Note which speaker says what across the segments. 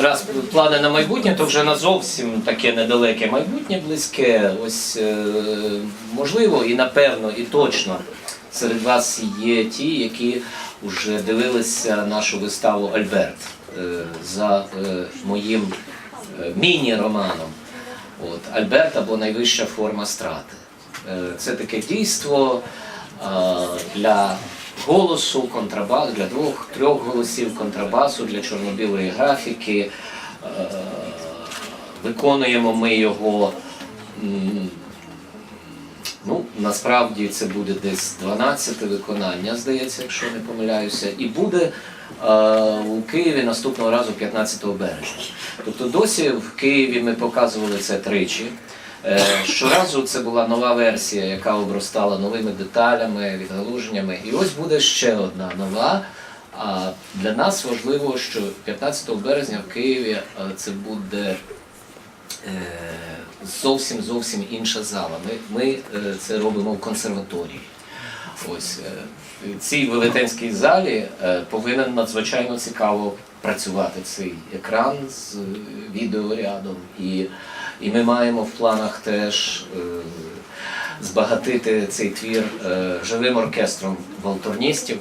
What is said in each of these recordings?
Speaker 1: Раз плани на майбутнє, то вже на зовсім таке недалеке майбутнє, близьке. Ось е, можливо і напевно, і точно серед вас є ті, які вже дивилися нашу виставу Альберт е, за е, моїм міні-романом. От, Альберт або найвища форма страти. Це таке дійство для голосу, контрабасу, для двох, трьох голосів контрабасу, для чорно-білої графіки. Е, Виконуємо ми його. Ну, насправді це буде десь 12 виконання, здається, якщо не помиляюся, і буде е, у Києві наступного разу 15 березня. Тобто досі в Києві ми показували це тричі. Е, щоразу це була нова версія, яка обростала новими деталями, відгалуженнями. І ось буде ще одна нова. А для нас важливо, що 15 березня в Києві е, це буде е, зовсім зовсім інша зала. Ми, ми це робимо в консерваторії. Ось в цій велетенській залі повинен надзвичайно цікаво працювати цей екран з е, відеорядом. І, і ми маємо в планах теж е, збагатити цей твір е, живим оркестром валторністів.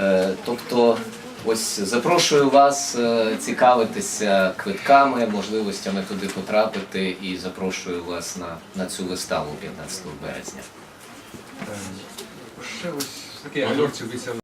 Speaker 1: Е, Тобто, ось запрошую вас е, цікавитися квитками, можливостями туди потрапити, і запрошую вас на, на цю виставу 15 березня.
Speaker 2: Ще ось таке.